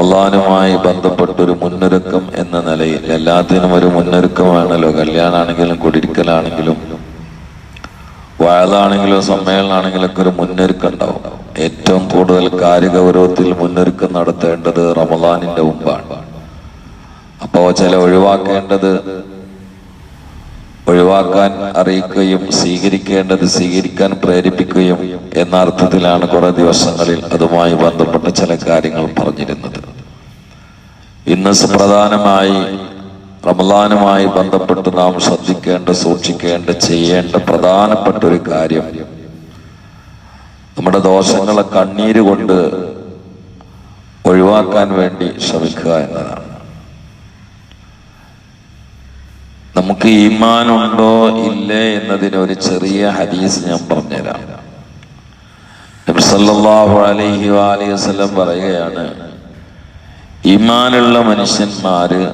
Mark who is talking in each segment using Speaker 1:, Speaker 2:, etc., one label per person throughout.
Speaker 1: റമദാനുമായി ബന്ധപ്പെട്ടൊരു മുന്നൊരുക്കം എന്ന നിലയിൽ എല്ലാത്തിനും ഒരു മുന്നൊരുക്കമാണല്ലോ. കല്യാണാണെങ്കിലും കുടിരിക്കലാണെങ്കിലും വയതാണെങ്കിലും സമ്മേളനാണെങ്കിലും ഒക്കെ ഒരു മുന്നൊരുക്കം ഉണ്ടാവും ഏറ്റവും കൂടുതൽ കാര്യഗൗരവത്തിൽ മുന്നൊരുക്കം നടത്തേണ്ടത് റമദാനിന്റെ മുമ്പാണ്. അപ്പോ ചില ഒഴിവാക്കേണ്ടത് ഒഴിവാക്കാൻ അറിയിക്കുകയും സ്വീകരിക്കേണ്ടത് സ്വീകരിക്കാൻ പ്രേരിപ്പിക്കുകയും എന്ന അർത്ഥത്തിലാണ് കുറെ ദിവസങ്ങളിൽ അതുമായി ബന്ധപ്പെട്ട ചില കാര്യങ്ങൾ പറഞ്ഞിരുന്നത്. ഇന്ന് സുപ്രധാനമായി റമദാനുമായി ബന്ധപ്പെട്ട് നാം ശ്രദ്ധിക്കേണ്ട സൂക്ഷിക്കേണ്ട ചെയ്യേണ്ട പ്രധാനപ്പെട്ട ഒരു കാര്യം. നമ്മുടെ ദോഷങ്ങളെ കണ്ണീര് കൊണ്ട് ഒഴിവാക്കാൻ വേണ്ടി ശ്രമിക്കുക എന്നതാണ്. നമുക്ക് ഈമാനുണ്ടോ ഇല്ലേ എന്നതിന് ഒരു ചെറിയ ഹദീസ് ഞാൻ പറഞ്ഞുതരാം. അലൈഹി വഅലിഹി വസല്ലം പറയുകയാണ് ഈമാനുള്ള മനുഷ്യന്മാര്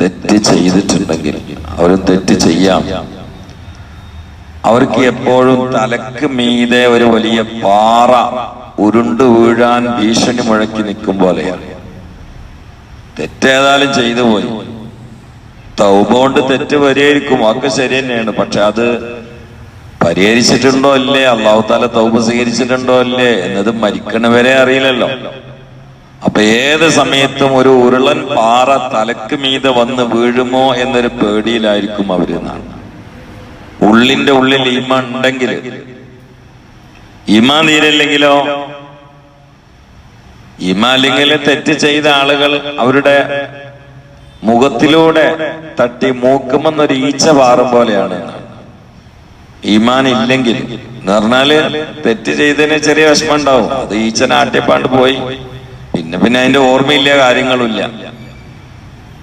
Speaker 1: തെറ്റ് ചെയ്തിട്ടുണ്ടെങ്കിൽ അവർ തെറ്റ് ചെയ്യാം. അവർക്ക് എപ്പോഴും തലക്ക് മീതെ ഒരു വലിയ പാറ ഉരുണ്ടു വീഴാൻ ഭീഷണി മുഴക്കി നിൽക്കും പോലെയാണ്. തെറ്റേതായാലും ചെയ്തു പോയി. തൗബോണ്ട് തെറ്റ് പരിഹരിക്കും. ഒക്കെ ശരി തന്നെയാണ്. പക്ഷെ അത് പരിഹരിച്ചിട്ടുണ്ടോ അല്ലേ അള്ളാഹു താല തൗബ സ്വീകരിച്ചിട്ടുണ്ടോ അല്ലേ എന്നത് മരിക്കണവരെ അറിയില്ലല്ലോ. അപ്പൊ ഏത് സമയത്തും ഒരു ഉരുളൻ പാറ തലക്ക് മീതെ വന്ന് വീഴുമോ എന്നൊരു പേടിയിലായിരിക്കും അവർ എന്നാണ്. ഉള്ളിന്റെ ഉള്ളിൽ ഈമ ഉണ്ടെങ്കിൽ ഇമ തീരില്ലെങ്കിലോ? ഈമ അല്ലെങ്കിൽ തെറ്റ് ചെയ്ത ആളുകൾ അവരുടെ മുഖത്തിലൂടെ തട്ടി മൂക്കുമെന്നൊരു ഈച്ച പാറും പോലെയാണ്. ഈമാൻ ഇല്ലെങ്കിൽ എന്ന് പറഞ്ഞാൽ തെറ്റ് ചെയ്തതിന് ചെറിയ വിഷമം ഉണ്ടാവും. അത് ഈച്ചനാട്ടിപ്പാണ്ട് പോയി. പിന്നെ അതിന്റെ ഓർമ്മയില്ല കാര്യങ്ങളുമില്ല.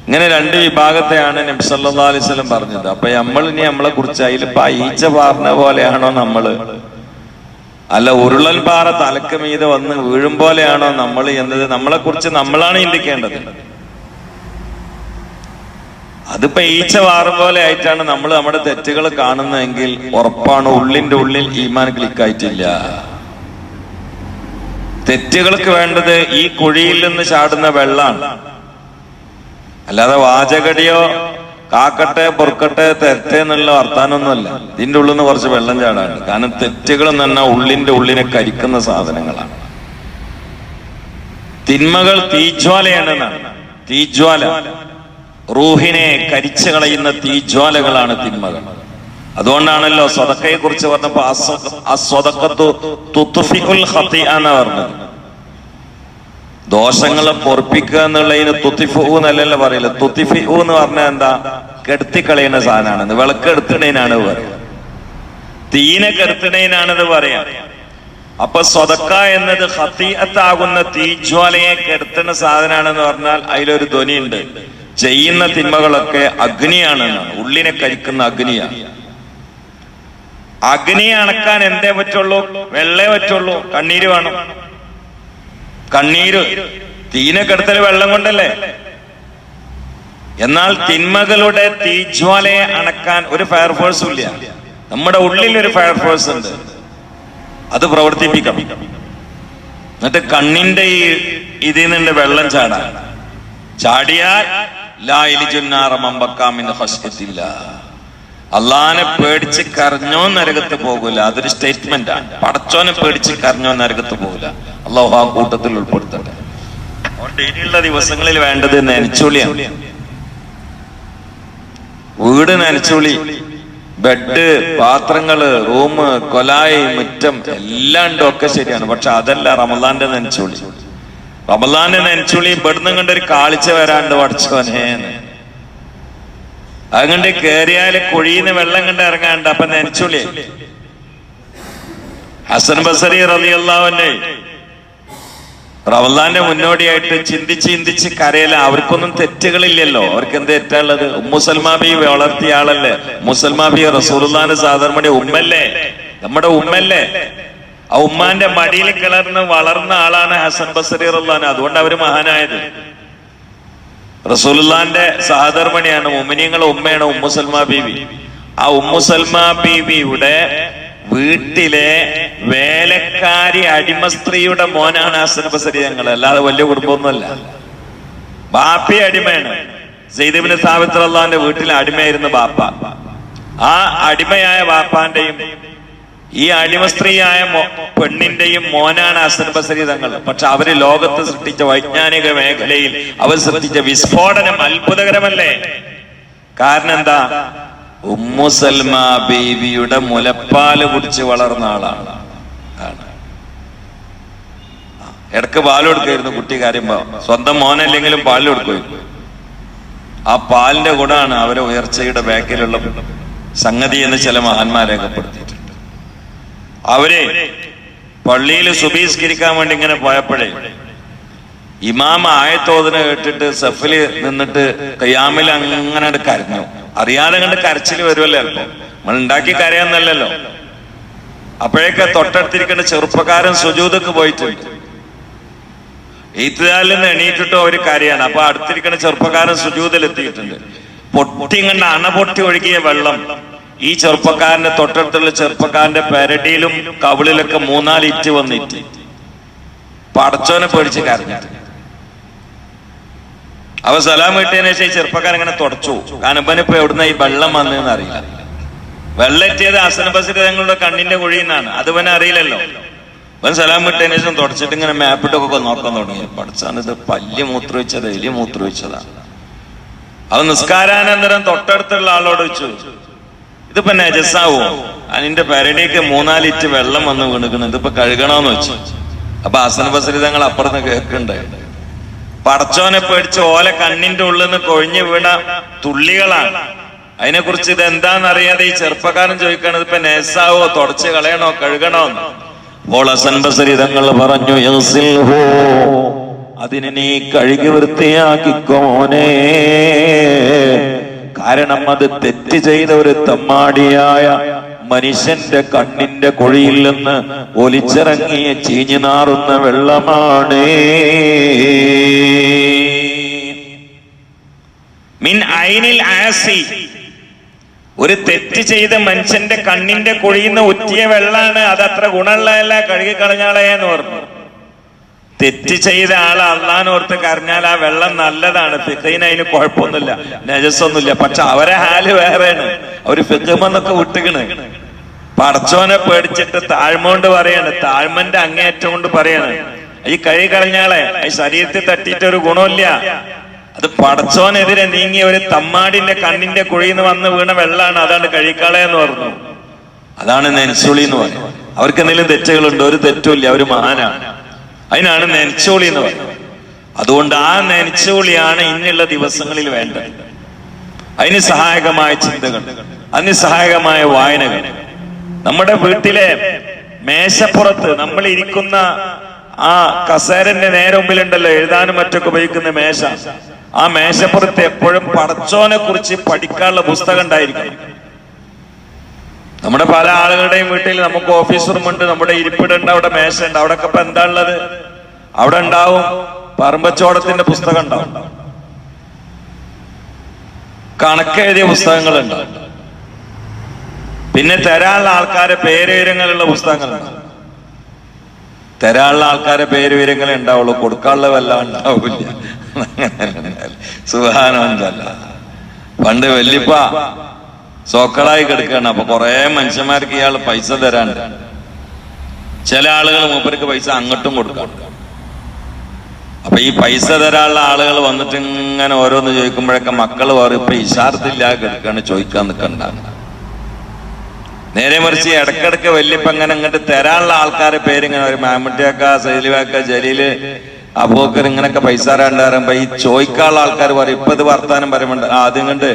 Speaker 1: ഇങ്ങനെ രണ്ട് വിഭാഗത്തെയാണ് നബി സല്ലല്ലാഹു അലൈഹി വസല്ലം പറഞ്ഞത്. അപ്പൊ നമ്മൾ ഇനി നമ്മളെ കുറിച്ച് അതിൽ ആ ഈച്ച പോലെയാണോ നമ്മൾ? അല്ല ഉരുളൽ പാറ തലക്ക് മീതെ വന്ന് വീഴും പോലെയാണോ നമ്മൾ എന്നത്? നമ്മളെ കുറിച്ച് നമ്മളാണ് ചിന്തിക്കേണ്ടത്. അത് ഈച്ച വാറും പോലെ ആയിട്ടാണ് നമ്മൾ നമ്മുടെ തെറ്റുകൾ കാണുന്നതെങ്കിൽ ഉറപ്പാണ് ഉള്ളിന്റെ ഉള്ളിൽ ഈമാൻ ക്ലിക്കായിട്ടില്ല തെറ്റുകൾക്ക് വേണ്ടത് ഈ കുഴിയിൽ നിന്ന് ചാടുന്ന വെള്ളമാണ് അല്ലാതെ വാചകടിയോ കാക്കട്ടെ പൊറുക്കട്ടെ തെറ്റേ എന്നുള്ള വർത്താനൊന്നുമല്ല. ഇതിന്റെ ഉള്ളിൽ നിന്ന് കുറച്ച് വെള്ളം ചാടാണ് കാരണം തെറ്റുകൾ പറഞ്ഞാൽ ഉള്ളിന്റെ ഉള്ളിനെ കരിക്കുന്ന സാധനങ്ങളാണ്. തിന്മകൾ തീജ്വാലയാണെന്നാണ്. തീജ്വാല. റൂഹിനെ കരിച്ചു കളയുന്ന തീജ്വാലകളാണ് തിന്മകൾ. അതുകൊണ്ടാണല്ലോ സ്വതക്കയെ കുറിച്ച് പറഞ്ഞപ്പോ എന്നാ പറഞ്ഞത്. ദോഷങ്ങളെ പൊറപ്പിക്കുക എന്നുള്ളതിന് തുത്തിഫു എന്നല്ലല്ലോ പറയില്ല തുത്തിഫു എന്ന് പറഞ്ഞാൽ എന്താ? കെടുത്തിക്കളയുന്ന സാധനമാണ്. വിളക്ക് എടുത്തിടേനാണ് പറയുക. തീനെ കെടുത്തിടേനാണെന്ന് പറയാം അപ്പൊ സ്വതക്ക എന്നത് ഹത്തീയത്താകുന്ന തീജ്വാലയെ കെടുത്തുന്ന സാധനമാണെന്ന് പറഞ്ഞാൽ അതിലൊരു ധ്വനിയുണ്ട്. ചെയ്യുന്ന തിന്മകളൊക്കെ അഗ്നിയാണ് ഉള്ളിനെ കരിക്കുന്ന അഗ്നിയാണ്. അഗ്നിയെ അണക്കാൻ എന്തേ പറ്റുള്ളൂ? വെള്ളേ പറ്റുള്ളൂ. കണ്ണീര് വേണം. കണ്ണീര്. തീനെ കെടുത്തൽ വെള്ളം കൊണ്ടല്ലേ? എന്നാൽ തിന്മകളുടെ തീജ്വാലയെ അണക്കാൻ ഒരു ഫയർഫോഴ്സും ഇല്ല. നമ്മുടെ ഉള്ളിൽ ഒരു ഫയർഫോഴ്സ് ഉണ്ട്. അത് പ്രവർത്തിപ്പിക്കാം എന്നിട്ട് കണ്ണിന്റെ ഈ ഇതിൽ നിന്ന് വെള്ളം ചാടാൻ. ചാടിയാൽ അള്ളാനെ പേടിച്ച് കരഞ്ഞോ നരകത്ത് പോകൂല. അതൊരു സ്റ്റേറ്റ്മെന്റ് ആണ് പടച്ചോനെ പേടിച്ച് കരഞ്ഞോ നരകത്ത് പോകൂല. അള്ളാഹു ആ കൂട്ടത്തിൽ ഉൾപ്പെടുത്തട്ടെ. അതുകൊണ്ട് ഇനിയുള്ള ദിവസങ്ങളിൽ വേണ്ടത് നനച്ചുളിയാണ് വീട് നനച്ചുളി. ബെഡ് പാത്രങ്ങൾ റൂം കൊലായി മുറ്റം എല്ലാം ഉണ്ട്. ഒക്കെ ശരിയാണ്. പക്ഷെ അതല്ല റമദാന്റെ നനച്ചുളി. റമദാന്റെ നനച്ചുളി ഇവിടുന്ന് കണ്ടൊരു കാളിച്ച വരാണ്ട് പഠിച്ചോനെ അതുകൊണ്ട് കേറിയാൽ കുഴിന്ന് വെള്ളം കണ്ട് ഇറങ്ങാണ്ട്. അപ്പൊ നനച്ചുളി. ഹസൻ ബസറി റലിയല്ലാവന്നെ റവല്ലാന്റെ മുന്നോടിയായിട്ട് ചിന്തിച്ച് ചിന്തിച്ച് കരയില്ല അവർക്കൊന്നും തെറ്റുകളില്ലല്ലോ. അവർക്ക് എന്ത് തെറ്റാണുള്ളത് മുസൽമാബി വളർത്തിയ ആളല്ലേ? മുസൽമാബി റസൂർദാന്റെ സാധാരണ ഉമ്മല്ലേ? നമ്മുടെ ഉമ്മല്ലേ? ആ ഉമ്മാന്റെ മടിയിൽ കിളർന്ന് വളർന്ന ആളാണ് ഹസൻ ബസറി റല്ലാൻ അതുകൊണ്ട് അവർ മഹാനായത്. റസൂലുള്ളാന്റെ സഹധർമ്മണിയാണ് ഉമ്മിനിയങ്ങളെ ഉമ്മയാണ് ഉമ്മുസൽമ ബീവി. ആ ഉമ്മുസൽമ ബീവിയുടെ വീട്ടിലെ വേലക്കാരി അടിമ സ്ത്രീയുടെ മോനാണ് ഹസൻ ബസരി ഞങ്ങൾ അല്ലാതെ വലിയ കുടുംബമൊന്നുമല്ല. ബാപ്പി അടിമയാണ്. സെയ്ദബിന് സാവിത്ര അള്ളാന്റെ വീട്ടിലെ അടിമയായിരുന്നു ബാപ്പ. ആ അടിമയായ ബാപ്പാന്റെയും ഈ അടിമ സ്ത്രീയായ പെണ്ണിന്റെയും മോനാണ് അസർബസരി ബസരി തങ്ങൾ പക്ഷെ അവർ ലോകത്ത് സൃഷ്ടിച്ച വൈജ്ഞാനിക മേഖലയിൽ അവർ സൃഷ്ടിച്ച വിസ്ഫോടനം അത്ഭുതകരമല്ലേ? കാരണം എന്താ? ഉമ്മു സൽമ ബീവിയുടെ മുലപ്പാൽ കുടിച്ച് വളർന്ന ആളാണ്. ഇടയ്ക്ക് പാൽ കൊടുക്കായിരുന്നു കുട്ടി കാര്യമ്പോ. സ്വന്തം മോനല്ലെങ്കിലും പാൽ കൊടുക്കുമായിരുന്നു. ആ പാലിന്റെ കൂടാണ് അവരെ ഉയർച്ചയുടെ ബാക്കിലുള്ള സംഗതി എന്ന് ചില മഹാന്മാർ രേഖപ്പെടുത്തിയിട്ടുണ്ട് അവർ പള്ളിയിൽ സുബീസ്കരിക്കാൻ വേണ്ടി ഇങ്ങനെ പോയപ്പോഴേ ഇമാമ ആയത്തോതിനെ കേട്ടിട്ട് സഫിൽ നിന്നിട്ട് കയ്യാമിൽ അങ്ങനെ കരഞ്ഞു. അറിയാതെ കണ്ട് കരച്ചിൽ വരുമല്ലോ അല്പം. നമ്മൾ ഉണ്ടാക്കി കരയാന്നല്ലല്ലോ. അപ്പോഴേക്ക് തൊട്ടടുത്തിരിക്കേണ്ട ചെറുപ്പക്കാരൻ സുജൂതക്ക് പോയിട്ടുണ്ട്. ഈത്തുകാലിൽ നിന്ന് എണീറ്റിട്ടോ അവർ കരയാണ്. അപ്പൊ അടുത്തിരിക്കുന്ന ചെറുപ്പക്കാരൻ സുജൂതിലെത്തിയിട്ടുണ്ട്. പൊട്ടി കണ്ട അണ പൊട്ടി ഒഴുകിയ വെള്ളം ഈ ചെറുപ്പക്കാരന്റെ തൊട്ടടുത്തുള്ള ചെറുപ്പക്കാരന്റെ പെരടിയിലും കവിളിലൊക്കെ മൂന്നാൽ ഇറ്റ് വന്നിട്ട്. പടച്ചോനെ പേടിച്ച് കരഞ്ഞിട്ട്. അവ സലാം കിട്ടിയതിനു ശേഷം ചെറുപ്പക്കാരൻ ഇങ്ങനെ തുടച്ചു. കാരണം ഇപ്പൊ എവിടുന്ന ഈ വെള്ളം വന്നതെന്ന് അറിയില്ല. വെള്ളം എത്തിയത് അസന ബസരി ഞങ്ങളുടെ കണ്ണിന്റെ കുഴിയിൽ നിന്നാണ്. അത് ഇവനെ അറിയില്ലല്ലോ. ഇവൻ സലാം കിട്ടിയതിനു ശേഷം തുടച്ചിട്ട് ഇങ്ങനെ മാപ്പിട്ടൊക്കെ നോക്കാൻ തുടങ്ങി. പഠിച്ചാണ് ഇത് പല്ല് വെച്ചത് എലി മൂത്രമൊഴിച്ചതാ? അത് നിസ്കാരാനന്തരം തൊട്ടടുത്തുള്ള ആളോട് വെച്ചു ഇതിപ്പോ നജസാവോ? അതിന്റെ പെരടിക്ക് മൂന്നാലിറ്റ് വെള്ളം വന്ന് വീണിക്കണ്. ഇതിപ്പോ കഴുകണോന്ന് വെച്ചു. അപ്പൊ ഹസൻ ബസരി തങ്ങൾ അപ്പുറത്ത് കേൾക്കുന്നുണ്ട് പടച്ചോനെ പേടിച്ച് ഓല കണ്ണിന്റെ ഉള്ളിൽ നിന്ന് കൊഴിഞ്ഞു വീണ തുള്ളികളാണ്. അതിനെക്കുറിച്ച് ഇത് എന്താണെന്നറിയാതെ ഈ ചെറുപ്പക്കാരൻ ചോദിക്കണം ഇതിപ്പോ നേസാവോ തുടച്ച് കളയണോ? കഴുകണോ അപ്പോൾ ഹസൻ ബസരി പറഞ്ഞു. അതിനെ നീ കഴുകി വൃത്തിയാക്കിക്കോനെ കാരണം അത് തെറ്റ് ചെയ്ത ഒരു തമ്മാടിയായ മനുഷ്യന്റെ കണ്ണിന്റെ കുഴിയിൽ നിന്ന് ഒലിച്ചിറങ്ങിയ ചീഞ്ഞു നാറുന്ന വെള്ളമാണ്. മിൻ ഐനിൽ ആസി. ഒരു തെറ്റ് ചെയ്ത മനുഷ്യന്റെ കണ്ണിന്റെ കുഴിയിൽ നിന്ന് ഉറ്റിയ വെള്ളമാണ്. അത് അത്ര ഗുണമുള്ളതല്ല കഴുകി എന്ന് പറഞ്ഞു. തെറ്റ് ചെയ്ത ആൾ അള്ളാനോർത്ത് കരഞ്ഞാൽ ആ വെള്ളം നല്ലതാണ്. ഫിഖൈന് അതിന് കുഴപ്പമൊന്നുമില്ല. നജസ്സൊന്നുമില്ല. പക്ഷെ അവരെ ഹാൽ വേറെയാണ്. അവർ ഫിഖമെന്നൊക്കെ വിട്ടുകണ് പടച്ചോനെ പേടിച്ചിട്ട് താഴ്മ കൊണ്ട് പറയാണ്. താഴ്മന്റെ അങ്ങേയറ്റം കൊണ്ട് പറയാണ്. ഈ കഴി കളഞ്ഞാളെ ഈ ശരീരത്തിൽ തട്ടിയിട്ട് ഒരു ഗുണമില്ല. അത് പടച്ചോനെതിരെ നീങ്ങി ഒരു തമ്മാടിന്റെ കണ്ണിന്റെ കുഴിന്ന് വന്ന് വീണ വെള്ളാണ്. അതാണ് കഴിക്കാളെ എന്ന് പറഞ്ഞു. അതാണ് നെൻസുളി എന്ന് പറഞ്ഞു അവർക്ക് എന്തെങ്കിലും തെറ്റുകളുണ്ട്? ഒരു തെറ്റുമില്ല. അവർ മഹാനാണ്. അതിനാണ് നെനച്ചോളി എന്ന് പറയുന്നത്. അതുകൊണ്ട് ആ നെനച്ചോളിയാണ് ഇന്നുള്ള ദിവസങ്ങളിൽ വേണ്ടത്. അതിന് സഹായകമായ ചിന്തകൾ അതിന് സഹായകമായ വായനകൾ. നമ്മുടെ വീട്ടിലെ മേശപ്പുറത്ത് നമ്മൾ ഇരിക്കുന്ന ആ കസേരന്റെ നേരെ മുമ്പിലുണ്ടല്ലോ എഴുതാനും മറ്റൊക്കെ ഉപയോഗിക്കുന്ന മേശ. ആ മേശപ്പുറത്ത് എപ്പോഴും പടച്ചോനെ കുറിച്ച് പഠിക്കാനുള്ള പുസ്തകം ഉണ്ടായിരിക്കും. നമ്മുടെ പല ആളുകളുടെയും വീട്ടിൽ നമുക്ക് ഓഫീസ് റൂം ഉണ്ട് നമ്മുടെ ഇരിപ്പിടുണ്ട് അവിടെ മേശ ഉണ്ട് അവിടെ ഇപ്പൊ എന്താ ഉള്ളത്? അവിടെ ഉണ്ടാവും പറമ്പച്ചോടത്തിന്റെ പുസ്തകം ഉണ്ടാവും. കണക്കെഴുതിയ പുസ്തകങ്ങളുണ്ട്. പിന്നെ തരാനുള്ള ആൾക്കാരെ പേരുവിവരങ്ങളുള്ള പുസ്തകങ്ങളുണ്ട്. തരാനുള്ള ആൾക്കാരെ പേരുവിവരങ്ങളെ ഉണ്ടാവുള്ളൂ. കൊടുക്കാനുള്ള വല്ല ഉണ്ടാവില്ല. സുഹാനല്ല പണ്ട് വല്യപ്പ സോക്കളായി കിടക്കുകയാണ്. അപ്പൊ കുറെ മനുഷ്യന്മാർക്ക് ഇയാൾ പൈസ തരാണ്ട് ചില ആളുകൾ മൂപ്പർക്ക് പൈസ അങ്ങോട്ടും കൊടുക്കാം. അപ്പൊ ഈ പൈസ തരാനുള്ള ആളുകൾ വന്നിട്ട് ഇങ്ങനെ ഓരോന്ന് ചോദിക്കുമ്പോഴൊക്കെ മക്കൾ പറയും ഇപ്പൊ ഇഷാർത്തില്ല കിടക്കാണ് ചോദിക്കാൻ നിൽക്കണ്ട നേരെ മറിച്ച് ഇടക്കിടക്ക് വല്യപ്പ അങ്ങനെ ഇങ്ങോട്ട് തരാനുള്ള ആൾക്കാരെ പേരിങ്ങനെ ഒരു മാമട്ടിയാക്ക സൈലിവാക്ക ജലീൽ അബൂക്കർ ഇങ്ങനൊക്കെ പൈസ തരാണ്ട് പറയുമ്പോ ഈ ചോദിക്കാനുള്ള ആൾക്കാർ പറയും ഇപ്പൊ ഇത് വർത്താനം പറയുമ്പോണ്ട് ആദ്യം കണ്ട്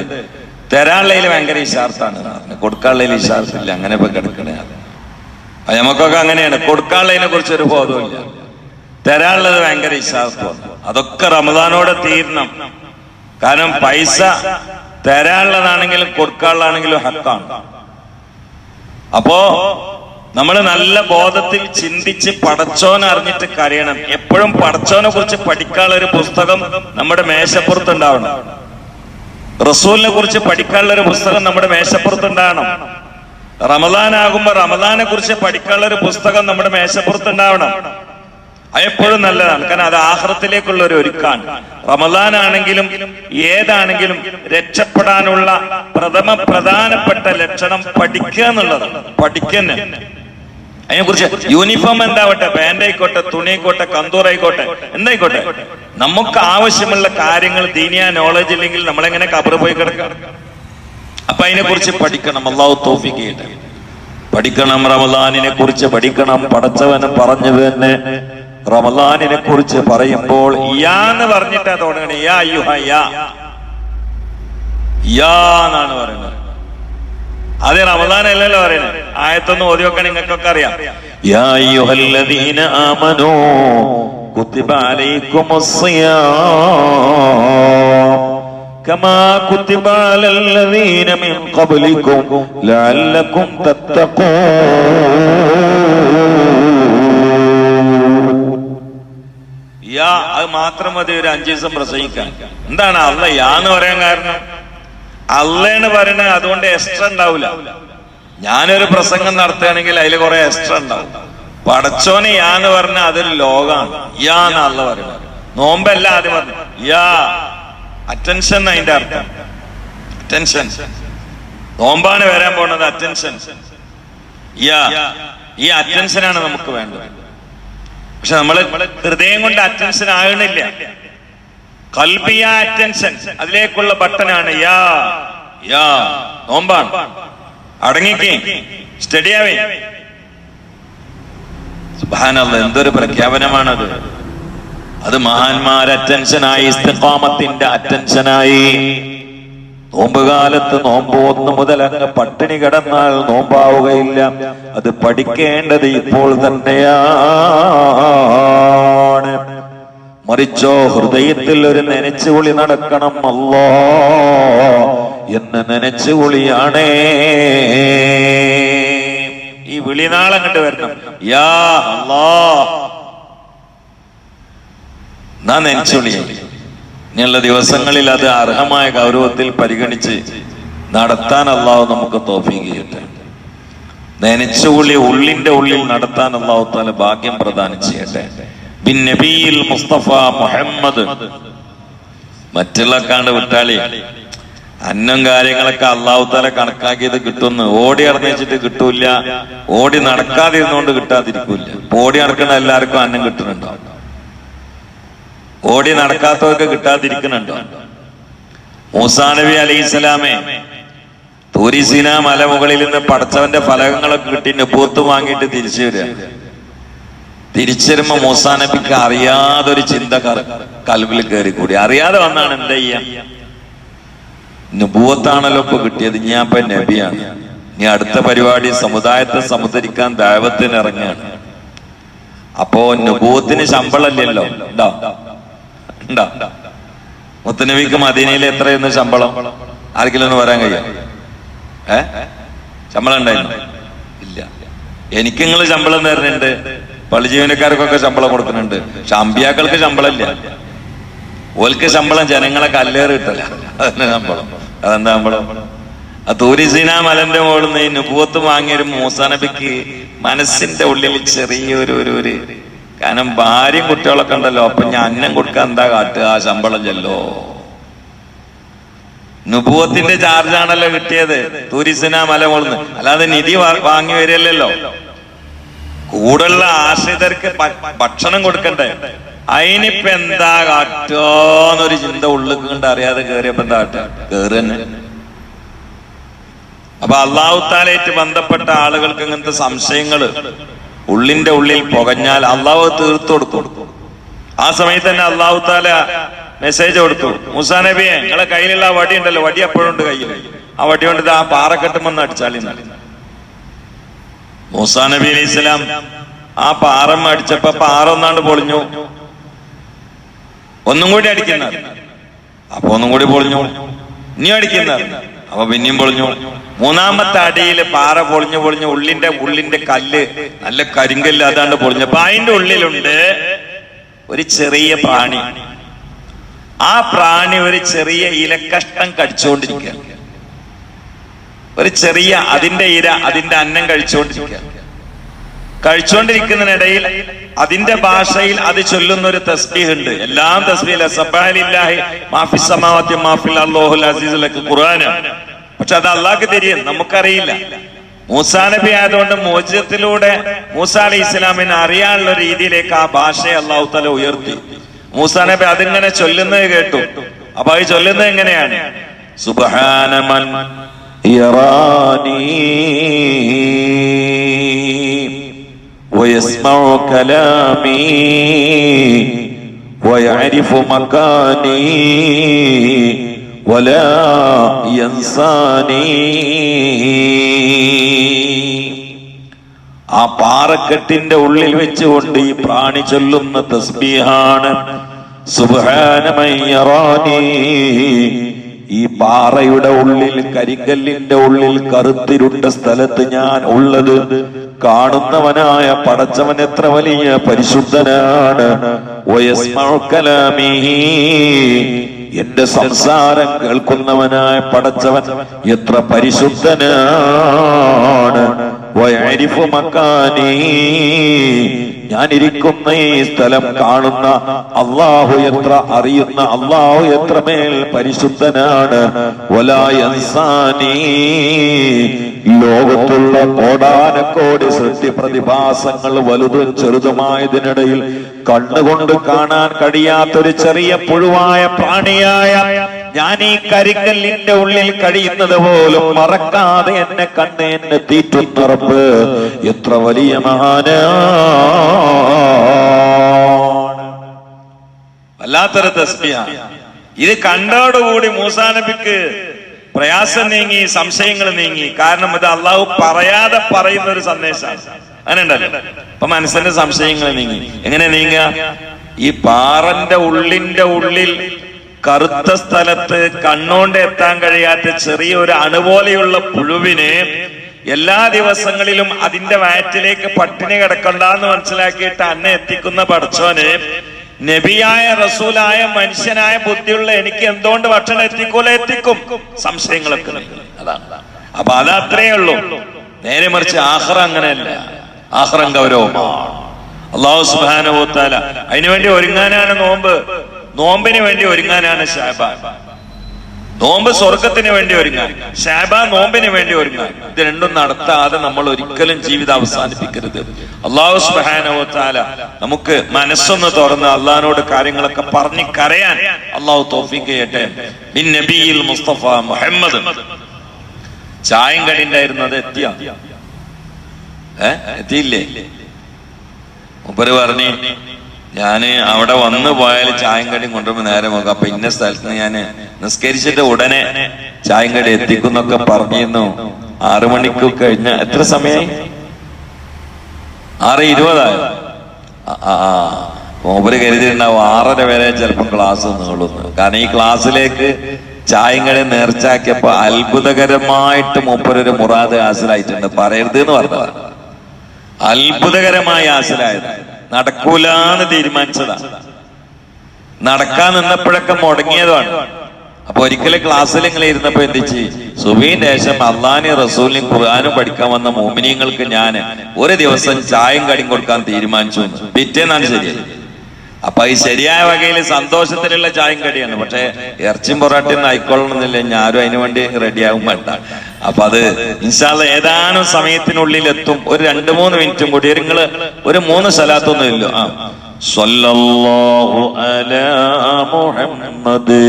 Speaker 1: തരാനുള്ളതിൽ ഭയങ്കര ഇഷാർത്താണ്. കൊടുക്കാനുള്ളതിൽ ഇഷാർത്തില്ല അങ്ങനെ ഇപ്പൊ കിടക്കണേ. അത് നമുക്കൊക്കെ അങ്ങനെയാണ്. കൊടുക്കാനുള്ളതിനെ കുറിച്ച് ഒരു ബോധമില്ല തരാനുള്ളത് ഭയങ്കര ഇഷാർത്ഥമാണ് അതൊക്കെ റമദാനോടെ തീരണം. കാരണം പൈസ തരാനുള്ളതാണെങ്കിലും കൊടുക്കാനുള്ളതാണെങ്കിലും ഹക്കാണ്. അപ്പോ നമ്മൾ നല്ല ബോധത്തിൽ ചിന്തിച്ച് പടച്ചോനെ അറിഞ്ഞിട്ട് കരയണം. എപ്പോഴും പടച്ചോനെ കുറിച്ച് പഠിക്കാനുള്ള ഒരു പുസ്തകം നമ്മുടെ മേശപ്പുറത്ത് ഉണ്ടാവണം റസൂലിനെ കുറിച്ച് പഠിക്കാനുള്ള ഒരു പുസ്തകം നമ്മുടെ മേശപ്പുറത്ത് ഉണ്ടാവണം റമദാൻ ആകുമ്പോ റമദാനെ കുറിച്ച് പഠിക്കാനുള്ള ഒരു പുസ്തകം നമ്മുടെ മേശപ്പുറത്ത് ഉണ്ടാവണം
Speaker 2: എപ്പോഴും നല്ലതാണ്. കാരണം അത് ആഹ്റത്തിലേക്കുള്ള ഒരു ഒരുക്കാണ്. റമദാൻ ആണെങ്കിലും ഏതാണെങ്കിലും രക്ഷപ്പെടാനുള്ള പ്രഥമ പ്രധാനപ്പെട്ട ലക്ഷണം പഠിക്കുക എന്നുള്ളതാണ്. പഠിക്കുന്ന അതിനെ കുറിച്ച് യൂണിഫോം എന്താവട്ടെ പാന്റ് ആയിക്കോട്ടെ തുണി ആയിക്കോട്ടെ കന്തൂർ ആയിക്കോട്ടെ എന്തായിക്കോട്ടെ. നമുക്ക് ആവശ്യമുള്ള കാര്യങ്ങൾ ദീനിയ നോളജ് ഇല്ലെങ്കിൽ നമ്മളെങ്ങനെ കബറ് പോയി കിടക്കാം? അപ്പൊ അതിനെ കുറിച്ച് പഠിക്കണം. അള്ളാഹു തോഫിക്ക് പഠിക്കണം റമദാനിനെ കുറിച്ച് പഠിക്കണം. പടച്ചവന് പറഞ്ഞു തന്നെ റമദാനിനെ കുറിച്ച് പറയുമ്പോൾ യാ എന്ന് പറഞ്ഞിട്ടാ തുടങ്ങണേ യാ യുഹ യാ യാ എന്നാണ് പറയുന്നത് അത് റമദാൻ അല്ലല്ലോ പറയുന്നത് ആയത്തൊന്ന് ഓതി വെക്കാൻ നിങ്ങൾക്കൊക്കെ അറിയാം
Speaker 1: يا أيها الذين آمنوا كتب عليكم الصيام كما كتب على الذين من قبلكم لعلكم تتقون
Speaker 2: യാ അത് മാത്രം മതി ഒരു അഞ്ചു ദിവസം പ്രസംഗിക്കാൻ. എന്താണ് അല്ല യാ പറയാൻ കാരണം? അള്ളേന്ന് പറയണത് അതുകൊണ്ട് എക്സ്ട്രാ ഉണ്ടാവില്ല ഞാനൊരു പ്രസംഗം നടത്തുകയാണെങ്കിൽ അതിൽ കുറെ എക്സ്ട്രാ ഉണ്ടാവും. പടച്ചോനെ യാ എന്ന് പറഞ്ഞാൽ അതൊരു ലോകാണ് യാ എന്ന് അള്ള പറയുന്നത്. നോമ്പല്ല ആദ്യം പറഞ്ഞു യാ അറ്റൻഷൻ അതിന്റെ അർത്ഥം. അറ്റൻഷൻ നോമ്പാണ് വരാൻ പോണത് അറ്റൻഷൻ യാ ഈ അറ്റൻഷനാണ് നമുക്ക് വേണ്ടത്. പക്ഷെ നമ്മൾ ഹൃദയം കൊണ്ട് അറ്റൻഷൻ ആകണില്ല. കൽബിയ അറ്റൻഷൻ അതിലേക്കുള്ള ബട്ടനാണ് യാ. യാ. നോമ്പാണ്. അടങ്ങിക്കേ. സ്റ്റഡിയാവേ
Speaker 1: സുബ്ഹാനല്ലാഹ് എന്തൊരു പ്രഖ്യാപനമാണത്. അത് മഹാന്മാർ അറ്റൻഷനായി ഇസ്തിഖാമത്തിന്റെ അറ്റൻഷനായി നോമ്പുകാലത്ത് നോമ്പ് ഒന്ന് മുതൽ അങ്ങ് പട്ടിണി കിടന്നാൽ നോമ്പാവുകയില്ല. അത് പഠിക്കേണ്ടത് ഇപ്പോൾ തന്നെയാണ്. മറിച്ചോ ഹൃദയത്തിൽ ഒരു നനച്ചുകുളി നടക്കണം അല്ലോ എന്ന് നനച്ചുകുളിയാണേ
Speaker 2: ഈ വിളിനാളം കണ്ടു വരണം. യാ അല്ലാ
Speaker 1: നാ ഇനിയുള്ള ദിവസങ്ങളിൽ അത് അർഹമായ ഗൗരവത്തിൽ പരിഗണിച്ച് നടത്താൻ അള്ളാഹു നമുക്ക് തോഫീ ചെയ്യട്ടെ. നനച്ചുള്ളി ഉള്ളിന്റെ ഉള്ളിൽ നടത്താൻ അള്ളാഹു താല ഭാഗ്യം പ്രദാനം ചെയ്യട്ടെ. ബിൻ നബിയിൽ മുസ്തഫ മുഹമ്മദ്. മറ്റുള്ള കണ്ട് വിട്ടാളി. അന്നം കാര്യങ്ങളൊക്കെ അള്ളാഹു താല കണക്കാക്കിയത് കിട്ടുന്നു. ഓടി നടന്നിച്ചിട്ട് കിട്ടൂല ഓടി നടക്കാതിരുന്നോണ്ട് കിട്ടാതിരിക്കൂല ഓടി നടക്കുന്ന എല്ലാവർക്കും അന്നം കിട്ടുന്നുണ്ടോ ഓടി നടക്കാത്തവർക്ക് കിട്ടാതിരിക്കുന്നുണ്ടോ. മൂസാ നബി അലൈഹിസ്സലാമെ തൂരിസീന മലമുകളിൽ നിന്ന് പടച്ചവന്റെ ഫലകങ്ങളൊക്കെ കിട്ടി നുപൂത്ത് വാങ്ങിയിട്ട് തിരിച്ചു വരിക. തിരിച്ചുവരുമ്പോ മൂസാ നബിക്ക് അറിയാതെ ഒരു ചിന്ത കൽവിൽ കയറി കൂടി അറിയാതെ വന്നാണ് എന്താ ചെയ്യാ? നുപൂവത്താണല്ലോ ഇപ്പൊ കിട്ടിയത്. ഞാൻ ഇപ്പൊ നബിയാണ്. ഇനി അടുത്ത പരിപാടി സമുദായത്തെ സമുദരിക്കാൻ ദൈവത്തിന് ഇറങ്ങുകയാണ്. അപ്പോ നുപൂവത്തിന് ശമ്പളമില്ലല്ലോ. ഉണ്ടോ ഉണ്ടോ? മുത്തനബിക്ക് മദീനയിൽ എത്രയെന്ന് ശമ്പളം? ആർക്കെങ്കിലും ഒന്ന് വരാൻ കഴിയും? ഏ? ശമ്പളം ഉണ്ടായിരുന്നു ഇല്ല. എനിക്ക് നിങ്ങൾ ശമ്പളം തരുന്നുണ്ട്. പള്ളി ജീവനക്കാർക്കൊക്കെ ശമ്പളം കൊടുക്കുന്നുണ്ട്. പക്ഷെ അമ്പിയാക്കൾക്ക് ശമ്പളം ഇല്ല ഓൽക്ക് ശമ്പളം ജനങ്ങളെ കല്ലേറ് കിട്ടല്ല അതിന് ശമ്പളം. അതെന്താ ശമ്പളം? ആ തൂരിസീന മലന്റെ മുകളിൽ നിന്ന് നുപൂത്ത് വാങ്ങിയൊരു മൂസാനബിക്ക് മനസ്സിന്റെ ഉള്ളിൽ ചെറിയൊരു ഒരു ഒരു കാരണം ഭാര്യയും കുട്ടികളൊക്കെ ഉണ്ടല്ലോ അപ്പൊ ഞാൻ അന്നം കൊടുക്കാൻ എന്താ കാട്ടുക? ആ ശമ്പളം ചെല്ലോ. നുപൂവത്തിന്റെ ചാർജാണല്ലോ കിട്ടിയത്. തൂരിസിന മല മുകളിൽ അല്ലാതെ നിധി വാങ്ങി വരില്ലല്ലോ. കൂടുള്ള ആശ്രിതർക്ക് ഭക്ഷണം കൊടുക്കണ്ടേ? അതിനിപ്പ എന്താ കാട്ടോന്നൊരു ചിന്ത ഉള്ളിൽ കണ്ട് അറിയാതെ കേറിയപ്പോ എന്താ കാട്ടുക? കേറി തന്നെ. അപ്പൊ അള്ളാഹുത്താലായിട്ട് ബന്ധപ്പെട്ട ആളുകൾക്ക് ഇങ്ങനത്തെ സംശയങ്ങൾ ഉള്ളിന്റെ ഉള്ളിൽ പുകഞ്ഞാൽ അള്ളാഹു തീർത്തു കൊടുക്കും. ആ സമയത്ത് തന്നെ അള്ളാഹു താല മെസ്സേജ് കൊടുത്തു. മുസാ നബിയെ നിങ്ങളെ കയ്യിലുള്ള വടി ഉണ്ടല്ലോ വടി എപ്പോഴും ഉണ്ട് കയ്യിൽ. ആ വടി കൊണ്ട് ആ പാറ കെട്ടുമെന്ന് അടിച്ചാലി മൂസാ നബി അലൈഹി ഇസ്ലാം ആ പാറമ്മ അടിച്ചപ്പോ പാറ ഒന്നാണ്ട് പൊളിഞ്ഞു. ഒന്നും കൂടി അടിക്കുന്ന അപ്പൊ ഒന്നും കൂടി പൊളിഞ്ഞു. ഇനി അടിക്കുന്ന അപ്പൊ പിന്നെയും പൊളിഞ്ഞു. മൂന്നാമത്തെ അടിയിൽ പാറ പൊളിഞ്ഞു പൊളിഞ്ഞു ഉള്ളിന്റെ ഉള്ളിന്റെ കല്ല് നല്ല കരിങ്കല്ല് അതാണ്ട് പൊളിഞ്ഞു. അപ്പൊ അതിന്റെ ഉള്ളിലുണ്ട് ഒരു ചെറിയ പ്രാണി. ആ പ്രാണി ഒരു ചെറിയ ഇലക്കഷ്ടം കടിച്ചുകൊണ്ടിരിക്കുക ഒരു ചെറിയ അതിന്റെ ഇര അതിന്റെ അന്നം കഴിച്ചുകൊണ്ടിരിക്കുക
Speaker 2: കഴിച്ചുകൊണ്ടിരിക്കുന്നതിനിടയിൽ അതിന്റെ ഭാഷയിൽ അത് ചൊല്ലുന്ന ഒരു തസ്ബീഹ് ഉണ്ട് എല്ലാം തസ്ബീഹ് മാഫി പക്ഷെ അത് അള്ളാഹ് തിരിയും നമുക്കറിയില്ല. മൂസാ നബി ആയതുകൊണ്ട് മോചിതത്തിലൂടെ മൂസ അലി ഇസ്ലാമിന് അറിയാനുള്ള രീതിയിലേക്ക് ആ ഭാഷയെ അള്ളാഹു തല ഉയർത്തി. മൂസാ നബി അതിങ്ങനെ ചൊല്ലുന്നത് കേട്ടു. അപ്പൊ അത് ചൊല്ലുന്നത് എങ്ങനെയാണ്? സുബഹാനമൻ
Speaker 1: ഇറാനീ ويسمع كلامي ويعرف مكاني ولا ينساني ആ പാറക്കെട്ടിന്റെ ഉള്ളിൽ വെച്ചുകൊണ്ട് ഈ പ്രാണി ചൊല്ലുന്ന തസ്ബീഹാണ് സുബ്ഹാനമയ്യറാനി ഈ പാറയുടെ ഉള്ളിൽ കരിങ്കല്ലിന്റെ ഉള്ളിൽ കറുത്തിരുണ്ട സ്ഥലത്ത് ഞാൻ ഉള്ളത്. കാണുന്നവനായ പടച്ചവൻ എത്ര വലിയ പരിശുദ്ധനാണ്. എന്റെ സംസാരം കേൾക്കുന്നവനായ പടച്ചവൻ എത്ര പരിശുദ്ധനാണ്. മക്കാനീ. ഞാനിരിക്കുന്ന ഈ സ്ഥലം കാണുന്ന അള്ളാഹു എത്ര അറിയുന്ന അള്ളാഹു എത്രമേൽ പരിശുദ്ധനാണ്. ലോകത്തുള്ള കോടാനക്കോടി സൃഷ്ടി പ്രതിഭാസങ്ങൾ വലുതും ചെറുതുമായതിനിടയിൽ കണ്ണുകൊണ്ട് കാണാൻ കഴിയാത്തൊരു ചെറിയ പുഴുവായ പ്രാണിയായ ഞാൻ ഈ കരിങ്കല്ലിന്റെ ഉള്ളിൽ കഴിയുന്നത് പോലും മറക്കാതെ എന്നെ കണ്ണ് എന്നെ തീറ്റുന്നറപ്പ് എത്ര വലിയ മഹാന
Speaker 2: വല്ലാത്തൊരു തസ്മിയ. ഇത് കണ്ടോടുകൂടി മൂസാനബിക്ക് പ്രയാസം നീങ്ങി സംശയങ്ങൾ നീങ്ങി. കാരണം ഇത് അള്ളാഹു പറയാതെ പറയുന്ന ഒരു സന്ദേശമാണ് അങ്ങനെ ഉണ്ടല്ലോ അപ്പൊ മനസ്സിന്റെ സംശയങ്ങൾ നീങ്ങി. എങ്ങനെ നീങ്ങ ഈ പാറന്റെ ഉള്ളിന്റെ ഉള്ളിൽ കറുത്ത സ്ഥലത്ത് കണ്ണോണ്ട് എത്താൻ കഴിയാത്ത ചെറിയ ഒരു അണുപോലെയുള്ള പുഴുവിനെ എല്ലാ ദിവസങ്ങളിലും അതിന്റെ വയറ്റിലേക്ക് പട്ടിണി കിടക്കണ്ടെന്ന് മനസ്സിലാക്കിയിട്ട് അന്നെ എത്തിക്കുന്ന പടച്ചോന് നബിയായ റസൂലായ മനുഷ്യനായ ബുദ്ധിയുള്ള എനിക്ക് എന്തുകൊണ്ട് ഭക്ഷണം എത്തിക്കൂല? എത്തിക്കും. സംശയങ്ങളൊക്കെ. അതാണ് അപ്പൊ അത് അത്രയേ ഉള്ളൂ. നേരെ മറിച്ച് ആഹ്റ അങ്ങനെയല്ല. ആഹ്റം ഗൗരവമാണ്. അള്ളാഹു സുബാനുഭൂത്താല അതിനുവേണ്ടി ഒരുങ്ങാനാണ് നോമ്പ്. നോമ്പിന് വേണ്ടി ഒരുങ്ങാനാണ് ഷാബാൻ നോമ്പ് സ്വർഗത്തിന് വേണ്ടി ഒരുങ്ങാൻ. ശാബ നോമ്പിന് വേണ്ടി ഒരുങ്ങാൻ. ഇത് രണ്ടും നടത്താതെ നമ്മൾ ഒരിക്കലും ജീവിതം അവസാനിപ്പിക്കരുത്. അള്ളാഹു സുബാനോത്താല നമുക്ക് മനസ്സൊന്ന് തുറന്ന് അള്ളഹാനോട് കാര്യങ്ങളൊക്കെ പറഞ്ഞു കരയാൻ അള്ളാഹു തോഫിക്ക് ചെയ്യട്ടെ. ബിൻ നബിയിൽ മുസ്തഫ മുഹമ്മദ്. ചായം കടിണ്ടായിരുന്നത് എത്തിയ? ഏ? എത്തിയില്ലേ? മുപ്പര് പറഞ്ഞ് ഞാൻ അവിടെ വന്നു പോയാൽ ചായം കടി കൊണ്ടുപോകുമ്പോൾ നേരെ നോക്കാം. അപ്പൊ ഇന്ന സ്ഥലത്ത് ഞാൻ നിസ്കരിച്ചിട്ട് ഉടനെ ചായം കടി എത്തിക്കുന്നൊക്കെ പറഞ്ഞിരുന്നു. ആറു മണിക്ക് കഴിഞ്ഞ എത്ര സമയമായി ആറ് ഇരുപതായോ? ആ. മൂപ്പര് കരുതിയിട്ടുണ്ടാവും ആറര വരെ ചിലപ്പോൾ ക്ലാസ് നീളുന്നു കാരണം ഈ ക്ലാസ്സിലേക്ക് ചായം കടി നേർച്ചാക്കിയപ്പോ അത്ഭുതകരമായിട്ട് മൂപ്പരൊരു മുറാദ് ഹാസിലായിട്ടുണ്ട്. പറയരുത് എന്ന് പറഞ്ഞതാണ് അത്ഭുതകരമായി ഹാസിലായത്. നടക്കൂലെന്ന് തീരുമാനിച്ചതാ. നടക്കാൻ നിന്നപ്പോഴൊക്കെ മുടങ്ങിയതാണ്. അപ്പൊ ഒരിക്കലും ക്ലാസ്സിൽ ഇങ്ങനെ ഇരുന്നപ്പോ എന്ത് സുബീൻ ശേഷം അള്ളാനി റസൂലിനും ഖുർആാനും പഠിക്കാൻ വന്ന മോമിനിയങ്ങൾക്ക് ഞാൻ ഒരു ദിവസം ചായം കടിയും കൊടുക്കാൻ തീരുമാനിച്ചു. പിറ്റേന്നാണ് ശരിയായി അപ്പൊ ഈ ശരിയായ വകയിൽ സന്തോഷത്തിലുള്ള ചായം കടിയാണ്. പക്ഷെ ഇറച്ചിയും പൊറാട്ടയും ആയിക്കൊള്ളണമെന്നില്ല. ഞാനും അതിനു വേണ്ടി റെഡിയാകും വേണ്ട. അപ്പൊ അത് ഇൻഷാല്ല ഏതാനും സമയത്തിനുള്ളിൽ എത്തും ഒരു രണ്ട് മൂന്ന് മിനിറ്റും കൂടി നിങ്ങള് ഒരു മൂന്ന് സ്ഥലത്തൊന്നും ഇല്ല ആ സ്വല്ലല്ലാഹു അലാ മുഹമ്മദ്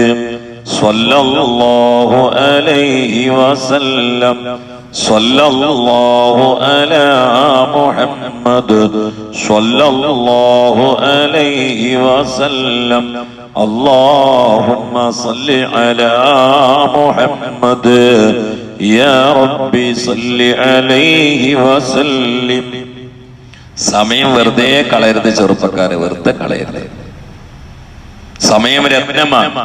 Speaker 2: സ്വല്ലല്ലാഹു അലൈഹി വസല്ലം സ്വല്ലല്ലാഹു അലാ മുഹമ്മദ് സ്വല്ലല്ലാഹു അലൈഹി വസല്ലം اللهم صل على محمد يا ربي صل عليه وسلم സമയം വെറുതെ കളയരുത് ചെറുപ്പക്കാര് വെറുതെ കളയരുത് സമയം രത്നമാണ്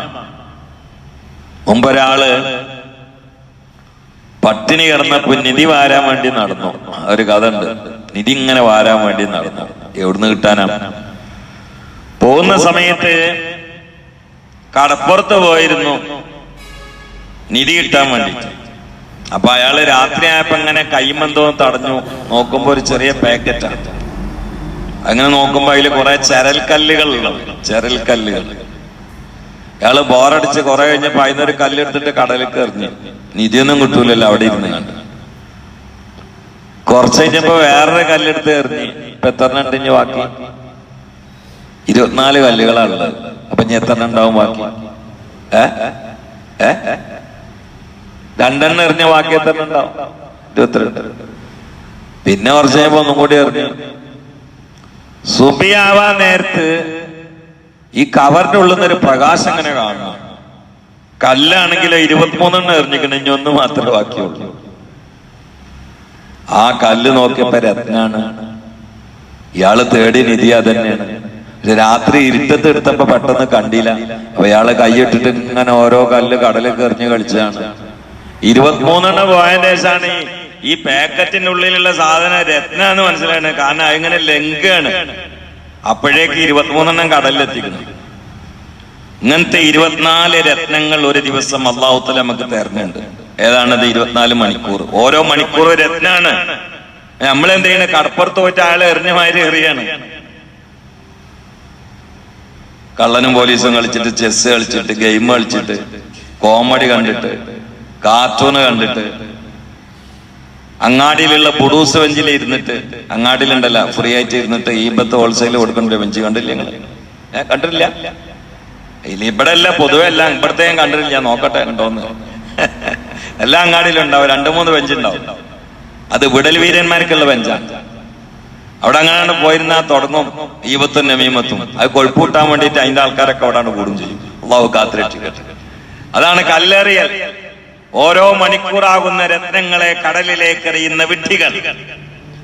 Speaker 2: മുമ്പൊരാള് പട്ടിണി കിടന്നപ്പോ നിധി വാരാൻ വേണ്ടി നടന്നു ഒരു കഥ ഉണ്ട് നിധി ഇങ്ങനെ വാരാൻ വേണ്ടി നടന്നു എവിടുന്ന് കിട്ടാനാ പോകുന്ന സമയത്ത് കടപ്പുറത്ത് പോയിരുന്നു നിധി കിട്ടാൻ വേണ്ടി അപ്പൊ അയാൾ രാത്രി ആയപ്പോ അങ്ങനെ കൈമെന്തോ തടഞ്ഞു. നോക്കുമ്പോ ഒരു ചെറിയ പാക്കറ്റാണ്
Speaker 1: അങ്ങനെ നോക്കുമ്പോ അതിൽ കുറെ ചരൽക്കല്ലുകൾ ചരൽക്കല്ലുകൾ. അയാൾ ബോറടിച്ച് കുറെ കഴിഞ്ഞപ്പോ അതിനൊരു കല്ലെടുത്തിട്ട് കടലിൽ കയറിഞ്ഞു. നിധിയൊന്നും കിട്ടൂലല്ലോ അവിടെ ഇരുന്ന്. കണ്ട് കുറച്ച് കഴിഞ്ഞപ്പോ വേറൊരു കല്ലെടുത്ത് എറിഞ്ഞു ഇപ്പൊ എത്ര ഇനി ബാക്കി? ഇരുപത്തിനാല് കല്ലുകളാണുള്ളത് അപ്പൊ ഇനി എത്ര ഉണ്ടാവും ബാക്കി? ഏ? ഏ? രണ്ടെണ്ണം എറിഞ്ഞ ബാക്കി തന്നെ ഉണ്ടാവും. ഇരുപത്തിരണ്ട്. പിന്നെ കുറച്ച് കഴിയുമ്പോ ഒന്നും കൂടി എറിഞ്ഞു. സുബിയാവാൻ നേരത്ത് ഈ കവറിന്റെ ഉള്ളിൽ നിന്ന് ഒരു പ്രകാശം ഇങ്ങനെ കാണണം കല്ലാണെങ്കിൽ ഇരുപത്തിമൂന്നെണ്ണം എറിഞ്ഞിക്കണം ഇനി ഒന്ന് മാത്രമേ ബാക്കിയുള്ളൂ. ആ കല്ല് നോക്കിയപ്പോ രത്നാണ്. ഇയാൾ തേടി നിധി അതന്നെയാണ്. പക്ഷെ രാത്രി ഇരുട്ടത്ത് എടുത്തപ്പോ പെട്ടെന്ന് കണ്ടില്ല. അപ്പൊ ഇയാൾ കൈയിട്ടിട്ട് ഇങ്ങനെ ഓരോ കല്ല് കടലിൽ എറിഞ്ഞ് കളിച്ചതാണ്.
Speaker 2: ഇരുപത്തിമൂന്നെണ്ണം പോയ ശേഷമാണ് ഈ ഉള്ളിലുള്ള സാധനം രത്നാന്ന് മനസ്സിലാണ് കാരണം അതിങ്ങനെ ലങ്കാണ്. അപ്പോഴേക്ക് ഇരുപത്തിമൂന്നെണ്ണം കടലിലെത്തിക്കുന്നു. ഇങ്ങനത്തെ ഇരുപത്തിനാല് രത്നങ്ങൾ ഒരു ദിവസം അള്ളാഹുത്തല നമുക്ക് തരുന്നുണ്ട്. ഏതാണത് ഇരുപത്തിനാല് മണിക്കൂർ? ഓരോ മണിക്കൂർ രത്നാണ്. നമ്മൾ എന്ത് ചെയ്യണ? കടപ്പുറത്ത് പോയിട്ട് ആളെ എറിഞ്ഞ മാതിരി എറിയാണ്.
Speaker 1: കള്ളനും പോലീസും കളിച്ചിട്ട് ചെസ് കളിച്ചിട്ട് ഗെയിം കളിച്ചിട്ട് കോമഡി കണ്ടിട്ട്. കാർട്ടൂണ് കണ്ടിട്ട്. അങ്ങാടിയിലുള്ള പുടൂസ് ബെഞ്ചിൽ ഇരുന്നിട്ട് അങ്ങാടിയിലുണ്ടല്ല ഫ്രീ ആയിട്ട് ഇരുന്നിട്ട് ഈ ബത്ത് ഹോൾസെയിൽ കൊടുക്കണ്ട ബെഞ്ച് കണ്ടില്ല നിങ്ങൾ ഏ കണ്ടിട്ടില്ല. ഇനി ഇവിടെ അല്ല പൊതുവെ അല്ല ഇവിടത്തെ ഞാൻ കണ്ടിട്ടില്ല ഞാൻ നോക്കട്ടെ കണ്ടോന്ന് എല്ലാ അങ്ങാടിയിലും ഉണ്ടാവും രണ്ടു മൂന്ന് ബെഞ്ച് ഉണ്ടാവും. അത് വിടൽ വീരന്മാർക്കുള്ള ബെഞ്ചാണ് അവിടെ അങ്ങനെയാണ് പോയിരുന്നാ തുടങ്ങും ഈപത്തും നമീമത്തും. അത് കൊഴുപ്പൂട്ടാൻ വേണ്ടിയിട്ട് അതിന്റെ ആൾക്കാരൊക്കെ അവിടെ കൂടും ചെയ്യും. അള്ളാഹു കാത്തിരക്ഷിക്കട്ടെ.
Speaker 2: അതാണ് കല്ലെറിയൽ. ഓരോ മണിക്കൂറാകുന്ന രത്നങ്ങളെ കടലിലേക്ക് എറിയുന്ന വിഡ്ഢികൾ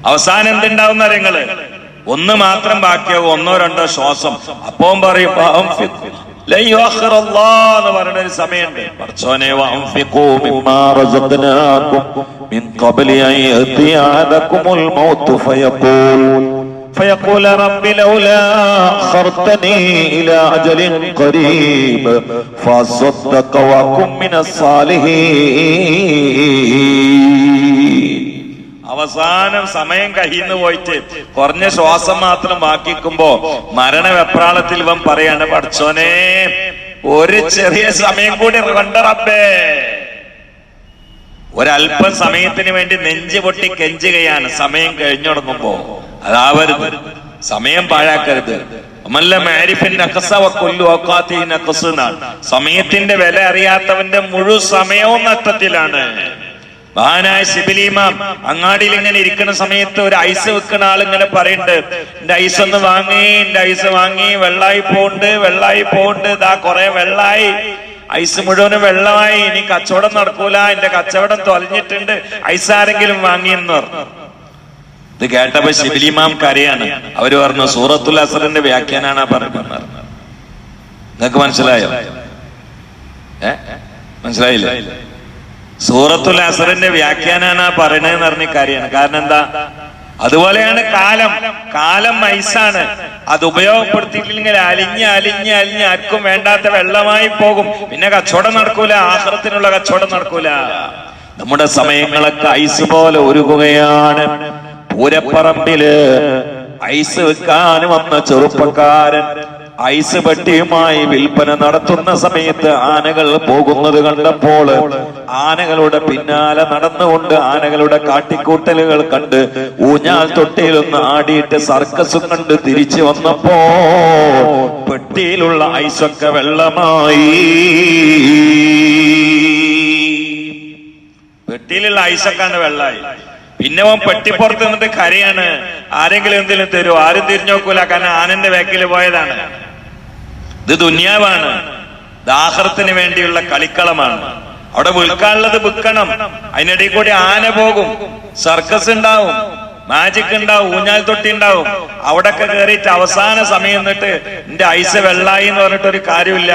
Speaker 2: അവസാനം എന്തുണ്ടാവുന്ന രംഗങ്ങള് ഒന്ന് മാത്രം ബാക്കിയാവും ഒന്നോ രണ്ടോ ശ്വാസം അപ്പം പറയും "ഫഅൻഫിഖ് ലൻ യുഅഖിറല്ലാഹ്" എന്ന് പറയുന്ന ഒരു സമയമുണ്ട് പടച്ചോനെ വഅൻഫിഖൂ
Speaker 3: مما رزقناكم من قبل أن يأتي أحدكم الموت فيقول فيقول رب لولا أخرتني إلى أجل قريب فأصدق وأكن من الصالحين
Speaker 2: അവസാനം സമയം കഴിയുന്നു പോയിട്ട് കുറഞ്ഞ ശ്വാസം മാത്രം ബാക്കിക്കുമ്പോ മരണവെപ്രാളത്തിൽ ഇവൻ പറയാണ് പഠിച്ചോനെ ഒരു ചെറിയ സമയം കൂടി കൊണ്ടറപ്പേ ഒരല്പം സമയത്തിന് വേണ്ടി നെഞ്ചു പൊട്ടി കെഞ്ചുകയാണ് സമയം കഴിഞ്ഞു തുടങ്ങുമ്പോ അതാവരുത്. സമയം പാഴാക്കരുത്. സമയത്തിന്റെ വില അറിയാത്തവന്റെ മുഴു സമയവും നഷ്ടത്തിലാണ്. മഹാനായ ശിബിലിമാം അങ്ങാടിയിൽ ഇങ്ങനെ ഇരിക്കുന്ന സമയത്ത് ഒരു ഐസ് വെക്കുന്ന ആൾ ഇങ്ങനെ പറയുന്നുണ്ട് എന്റെ ഐസ് ഒന്ന് വാങ്ങി എന്റെ ഐസ് വാങ്ങി വെള്ളായി പോണ്ട് വെള്ളായി പോണ്ട് ഇതാ കൊറേ വെള്ളായി. ഐസ് മുഴുവനും വെള്ളമായി ഇനി കച്ചവടം നടക്കൂല എന്റെ കച്ചവടം തൊലഞ്ഞിട്ടുണ്ട് ഐസ് ആരെങ്കിലും വാങ്ങിയെന്ന് പറഞ്ഞു. ഇത് കേട്ടപ്പോ ശിബിലിമാം കരയാണ്. അവർ പറഞ്ഞു സൂറത്തുൽ അസറിന്റെ വ്യാഖ്യാനാണ് പറഞ്ഞു പറയുന്നത് നിങ്ങൾക്ക് മനസ്സിലായോ? ഏ? മനസ്സിലായില്ലേ? സൂറത്തുൽ അസറിന്റെ വ്യാഖ്യാനാണ് ആ പറയണതെന്ന് പറഞ്ഞ കാര്യമാണ് കാരണം എന്താ? അതുപോലെയാണ് കാലം. കാലം മൈസാണ്. അത് ഉപയോഗപ്പെടുത്തിയിട്ടില്ലെങ്കിൽ അലിഞ്ഞ് അലിഞ്ഞ് അലിഞ്ഞ് ആർക്കും വേണ്ടാത്ത വെള്ളമായി പോകും. പിന്നെ കച്ചവടം നടക്കൂല ആഹ്റത്തിനുള്ള കച്ചവടം നടക്കൂല.
Speaker 3: നമ്മുടെ സമയങ്ങളൊക്കെ ഐസ് പോലെ ഉരുകുകയാണ്. പൂരപ്പറമ്പിൽ ഐസ് വെക്കാൻ വന്ന ചെറുപ്പക്കാരൻ ഐസ് പെട്ടിയുമായി വിൽപ്പന നടത്തുന്ന സമയത്ത് ആനകൾ പോകുന്നത് കണ്ടപ്പോൾ ആനകളുടെ പിന്നാലെ നടന്നുകൊണ്ട് ആനകളുടെ കാട്ടിക്കൂട്ടലുകൾ കണ്ട് ഊഞ്ഞാൽ തൊട്ടിയിലൊന്ന് ആടിയിട്ട് സർക്കസും കണ്ട് തിരിച്ചു വന്നപ്പോ പെട്ടിയിലുള്ള ഐസൊക്കെ വെള്ളമായി.
Speaker 2: പെട്ടിയിലുള്ള ഐസൊക്കെ വെള്ളായി പിന്നെ അവൻ പെട്ടിപ്പുറത്ത് നിന്നിട്ട് കരയാണ്. ആരെങ്കിലും എന്തെങ്കിലും തരുമോ ആരും തിരിഞ്ഞു നോക്കൂല. കാരണം ആനന്റെ വേക്കിൽ പോയതാണ്. ഇത് ദുന്യാവാണ്. ദാഹത്തിന് വേണ്ടിയുള്ള കളിക്കളമാണ്. അവിടെ വിൽക്കാനുള്ളത് വിൽക്കണം. അതിനിടയിൽ കൂടി ആന പോകും. സർക്കസ് ഉണ്ടാവും. മാജിക് ഉണ്ടാവും ഊഞ്ഞാൽ തൊട്ടി ഉണ്ടാവും. അവിടൊക്കെ കയറിയിട്ട് അവസാന സമയം എന്നിട്ട് എന്റെ ഐസ് വെള്ളായി എന്ന് പറഞ്ഞിട്ട് ഒരു കാര്യമില്ല.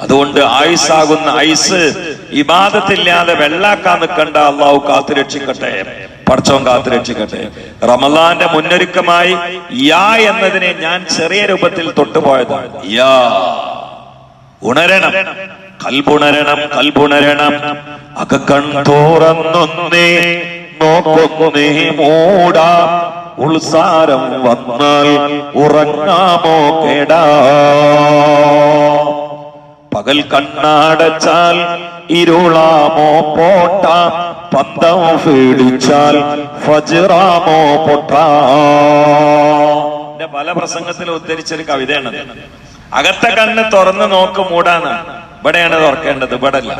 Speaker 2: അതുകൊണ്ട് ആയുസാകുന്ന ഐസ് ഇബാദത്തില്ലാതെ വെള്ളാക്കാൻ നിൽക്കണ്ട. അള്ളാഹു കാത്തുരക്ഷിക്കട്ടെ പടച്ചോൻ കാത്തുരക്ഷിക്കട്ടെ റമലാന്റെ മുന്നൊരുക്കമായി യാ എന്നതിനെ ഞാൻ ചെറിയ രൂപത്തിൽ തൊട്ടുപോയതാണ്. യാ. ഉണരണം. കൽബുണരണം കൽപുണരണം.
Speaker 3: അകക്കൺ തോറന്നൊന്നേ നോക്കൊന്നേ മൂടാ. ഉൾസാരം വന്നാൽ ഉറങ്ങാമോ കേടാ. പകൽ കണ്ണാടച്ചാൽ ഇരുളാമോ പോട്ട. പന്തം പേടിച്ചാൽ ഫജിറാമോ പൊട്ട.
Speaker 2: പല പ്രസംഗത്തിലും ഉദ്ധരിച്ചൊരു കവിതയാണ് അകത്തെ കണ്ണ് തുറന്ന് നോക്ക് മൂടാണ് ഇവിടെയാണ് തുറക്കേണ്ടത് ഇവിടെ അല്ല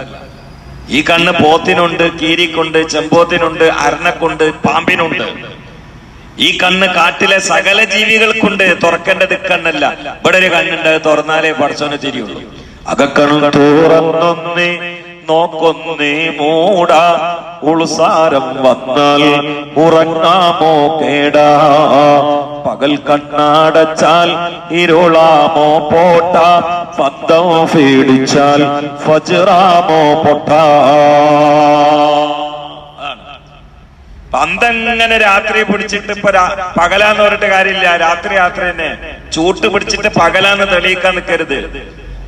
Speaker 2: ഈ കണ്ണ് പോത്തിനുണ്ട് കീരിക്കുണ്ട് ചെമ്പോത്തിനുണ്ട് അരണക്കുണ്ട് പാമ്പിനുണ്ട്. ഈ കണ്ണ് കാട്ടിലെ സകല ജീവികൾക്കുണ്ട് തുറക്കേണ്ടത് കണ്ണല്ല. ഇവിടെ ഒരു കണ്ണുണ്ട് തുറന്നാലേ പടച്ചോനെ തിരിയുള്ളൂ.
Speaker 3: അകക്കണ്ണു തുറന്നൊന്നേ നോക്കൊന്നേ മൂട. ഉൾസാരം വന്നാൽ ഉറങ്ങാമോ കേടാ. പകൽ കണ്ണാടച്ചാൽ ഇരുളാമോ പോട്ട. പന്തം ഫീടിച്ചാൽ ഫജറാമോ പൊട്ട.
Speaker 2: പന്തങ്ങനെ രാത്രി പിടിച്ചിട്ട് ഇപ്പൊ പകലാന്ന് പറഞ്ഞിട്ട് കാര്യമില്ല. രാത്രി രാത്രി തന്നെ. ചൂട്ട് പിടിച്ചിട്ട് പകലാന്ന് തെളിയിക്കാൻ നിൽക്കരുത്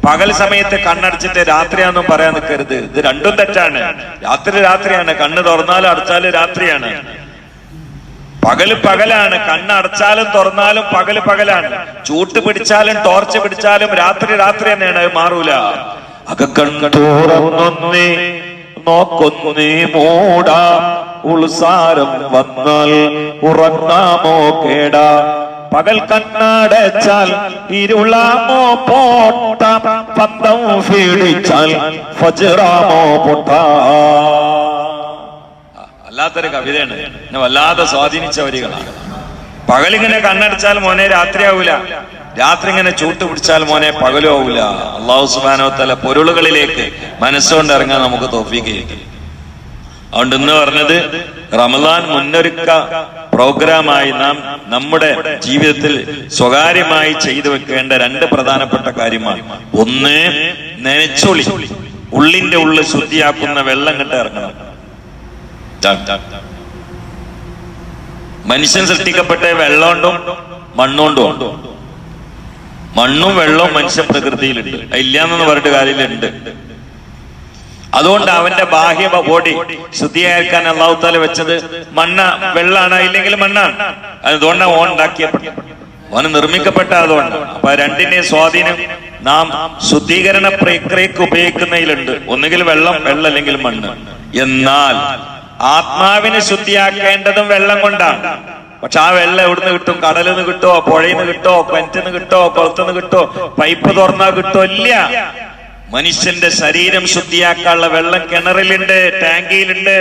Speaker 2: പകൽ സമയത്ത് കണ്ണടച്ചിട്ട് രാത്രിയാണെന്നും പറയാൻ നിൽക്കരുത്. ഇത് രണ്ടും തെറ്റാണ്. രാത്രി രാത്രിയാണ്. കണ്ണ് തുറന്നാലും അടച്ചാലും രാത്രിയാണ്. പകൽ പകലാണ്. കണ്ണടച്ചാലും തുറന്നാലും പകൽ പകലാണ്. ചൂട്ട് പിടിച്ചാലും ടോർച്ച് പിടിച്ചാലും രാത്രി രാത്രി തന്നെയാണ്. അത് മാറൂല.
Speaker 3: അകക്കൺ തുറന്നൊന്നേ നോക്കൊന്നേ മൂടാ. ഉൾസാരം വന്നാൽ ഉറങ്ങാമോ കേടാ? പകൽ കണ്ണടച്ചാൽ ഇരുളാമോ പോട്ട പന്തം ഫീടിച്ചാൽ ഫജറാമോ പൊട്ട.
Speaker 2: വല്ലാത്തൊരു കവിതയാണ്. എന്നെ വല്ലാതെ സ്വാധീനിച്ച വരികളാണ്. പകലിങ്ങനെ കണ്ണടച്ചാൽ മോനെ രാത്രിയാവൂല. രാത്രി ഇങ്ങനെ ചൂട്ട് പിടിച്ചാൽ മോനെ പകലും ആവൂല. അള്ളാഹു സുബാനോ തല പൊരുളുകളിലേക്ക് മനസ്സുകൊണ്ട് ഇറങ്ങാൻ നമുക്ക് തോഫിക്കുകയും അതുകൊണ്ട് ഇന്ന് പറഞ്ഞത് റമദാൻ മുന്നൊരുക്ക പ്രോഗ്രാമായി നാം നമ്മുടെ ജീവിതത്തിൽ സ്വകാര്യമായി ചെയ്തു വെക്കേണ്ട രണ്ട് പ്രധാനപ്പെട്ട കാര്യമാണ്. ഒന്ന് നനച്ചൊളി. ഉള്ളിന്റെ ഉള്ളിൽ ശുദ്ധിയാക്കുന്ന വെള്ളം കിട്ട ഇറങ്ങണം. മനുഷ്യൻ സൃഷ്ടിക്കപ്പെട്ട വെള്ളമുണ്ടും മണ്ണുകൊണ്ടും മണ്ണും വെള്ളവും മനുഷ്യ പ്രകൃതിയിലുണ്ട്. ഇല്ലാന്നു പറഞ്ഞിട്ട് കാര്യമില്ലുണ്ട് അതുകൊണ്ട് അവന്റെ ബാഹ്യ ബോഡി ശുദ്ധിയാക്കാൻ അള്ളാഹുത്താല വെച്ചത് മണ്ണ വെള്ളാണ് ഇല്ലെങ്കിൽ മണ്ണാണ്. അതുകൊണ്ട് ഓൺ ഉണ്ടാക്കിയപ്പെട്ടത് ഓന് നിർമ്മിക്കപ്പെട്ട അതുകൊണ്ട്. അപ്പൊ രണ്ടിന്റെ സ്വാധീനം നാം ശുദ്ധീകരണ പ്രക്രിയക്ക് ഉപയോഗിക്കുന്നതിലുണ്ട്. ഒന്നുകിൽ വെള്ളം വെള്ളം അല്ലെങ്കിൽ മണ്ണ്. എന്നാൽ ആത്മാവിനെ ശുദ്ധിയാക്കേണ്ടതും വെള്ളം കൊണ്ടാണ്. പക്ഷെ ആ വെള്ളം എവിടുന്ന് കിട്ടും? കടലിൽ നിന്ന് കിട്ടോ പുഴയിൽ നിന്ന് കിട്ടോ കിണറ്റിൽ നിന്ന് കിട്ടോ കുളത്തിൽ നിന്ന് കിട്ടോ പൈപ്പ് തുറന്നാ കിട്ടോ ഇല്ല. മനുഷ്യന്റെ ശരീരം ശുദ്ധിയാക്കാനുള്ള വെള്ളം കിണറിലുണ്ട് ടാങ്കിയിലുണ്ട്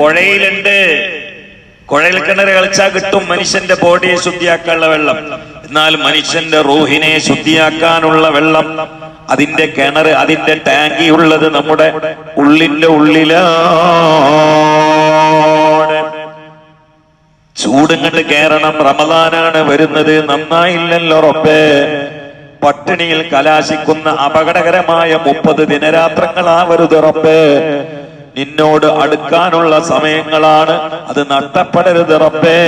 Speaker 2: പുഴയിലുണ്ട്. കുഴൽ കിണർ കളിച്ചാൽ കിട്ടും മനുഷ്യന്റെ ബോഡിയെ ശുദ്ധിയാക്കാനുള്ള വെള്ളം. എന്നാൽ മനുഷ്യന്റെ റൂഹിനെ ശുദ്ധിയാക്കാനുള്ള വെള്ളം അതിന്റെ കിണർ അതിന്റെ ടാങ്കി ഉള്ളത് നമ്മുടെ ഉള്ളിന്റെ ഉള്ളിലാണ്. ചൂടുങ്ങട്ട് കേരണം റമദാനാണ് വരുന്നത്. നന്നായില്ലല്ലോ റബ്ബേ. പട്ടിണിയിൽ കലാശിക്കുന്ന അപകടകരമായ മുപ്പത് ദിനരാത്രങ്ങളാവരുത് റബ്ബേ. നിന്നോട് അടുക്കാനുള്ള സമയങ്ങളാണ്. അത് നഷ്ടപ്പെടരുത് റബ്ബേ.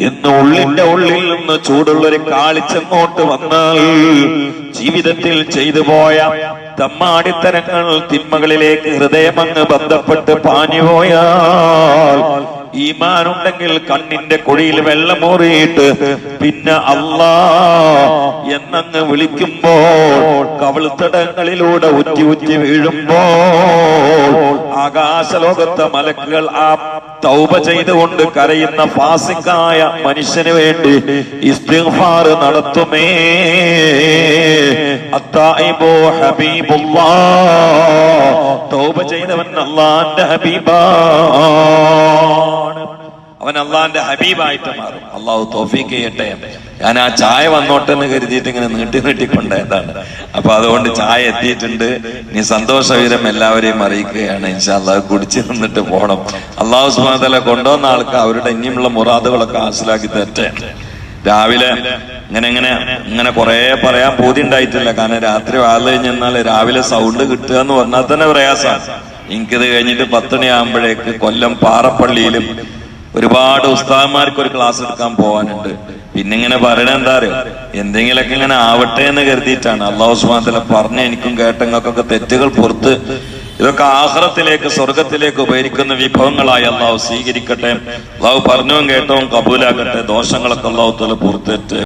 Speaker 2: എന്ന് ഉള്ളിന്റെ ഉള്ളിൽ നിന്ന് ചൂടുള്ളൊരു കാളിച്ചെങ്ങോട്ട് വന്നാൽ ജീവിതത്തിൽ ചെയ്തു പോയ തമ്മാടിത്തരങ്ങൾ തിന്മകളിലേക്ക് ഹൃദയമങ്ങ് ബന്ധപ്പെട്ട് പാഞ്ഞുപോയാൽ ഈമാനുണ്ടെങ്കിൽ കണ്ണിന്റെ കുഴിയിൽ വെള്ളമൂറിയിട്ട് പിന്നെ അല്ലാ എന്നങ്ങ് വിളിക്കുമ്പോൾ കവിൾത്തടങ്ങളിലൂടെ ഉറ്റി ഉറ്റി വീഴുമ്പോൾ ആകാശലോകത്തെ മലക്കുകൾ ആ തൗപ ചെയ്തുകൊണ്ട് കരയുന്ന ഫാസിക്കായ മനുഷ്യന് വേണ്ടി ഇസ്തിഫാർ നടത്തുമേ. അത്തായിബോ ഹബീബുല്ലാ. തൗബ ചെയ്തവൻ അള്ളാന്റെ ഹബീബാണ് അവൻ അള്ളാന്റെ ഹബീബായിട്ട് മാറും. അള്ളാഹു തോഫീക്ക് ചെയ്യട്ടെ. ഞാൻ ആ ചായ വന്നോട്ടെന്ന് കരുതിയിട്ട് ഇങ്ങനെ നീട്ടി നീട്ടിക്കൊണ്ടതാണ് അപ്പൊ അതുകൊണ്ട് ചായ എത്തിയിട്ടുണ്ട്. നീ സന്തോഷ വിവരം എല്ലാവരെയും അറിയിക്കുകയാണ്. ഇൻഷാല്ലാ കുടിച്ചു നിന്നിട്ട് പോകണം അള്ളാഹു സുബാതല കൊണ്ടുവന്ന ആൾക്ക് അവരുടെ ഇനിയുമുള്ള മുറാദുകളൊക്കെ ഹാസിലാക്കി തരട്ടെ. രാവിലെ ഇങ്ങനെ ഇങ്ങനെ ഇങ്ങനെ കുറെ പറയാൻ പൂതി ഉണ്ടായിട്ടില്ല. കാരണം രാത്രി വാഴ കഴിഞ്ഞാൽ രാവിലെ സൗണ്ട് കിട്ടുക എന്ന് പറഞ്ഞാൽ തന്നെ പ്രയാസമാണ്. എനിക്കിത് കഴിഞ്ഞിട്ട് പത്തുമണിയാകുമ്പോഴേക്ക് കൊല്ലം പാറപ്പള്ളിയിലും ഒരുപാട് ഉസ്താദന്മാർക്ക് ഒരു ക്ലാസ് എടുക്കാൻ പോകാനുണ്ട് പിന്നെ ഇങ്ങനെ പറയണ എന്താ അറിയോ? എന്തെങ്കിലുമൊക്കെ ഇങ്ങനെ ആവട്ടെ എന്ന് കരുതിയിട്ടാണ്. അള്ളാഹു സുബാന്തല പറഞ്ഞ എനിക്കും കേട്ടങ്ങൾക്കൊക്കെ തെറ്റുകൾ പുറത്ത് ഇതൊക്കെ ആഹ്റത്തിലേക്ക് സ്വർഗത്തിലേക്ക് ഉപകരിക്കുന്ന വിഭവങ്ങളായി അള്ളാഹു സ്വീകരിക്കട്ടെ. അള്ളാഹു പറഞ്ഞവും കേട്ടവും കബൂലാക്കട്ടെ. ദോഷങ്ങളൊക്കെ അള്ളാഹു തല പുറത്തേറ്റ്.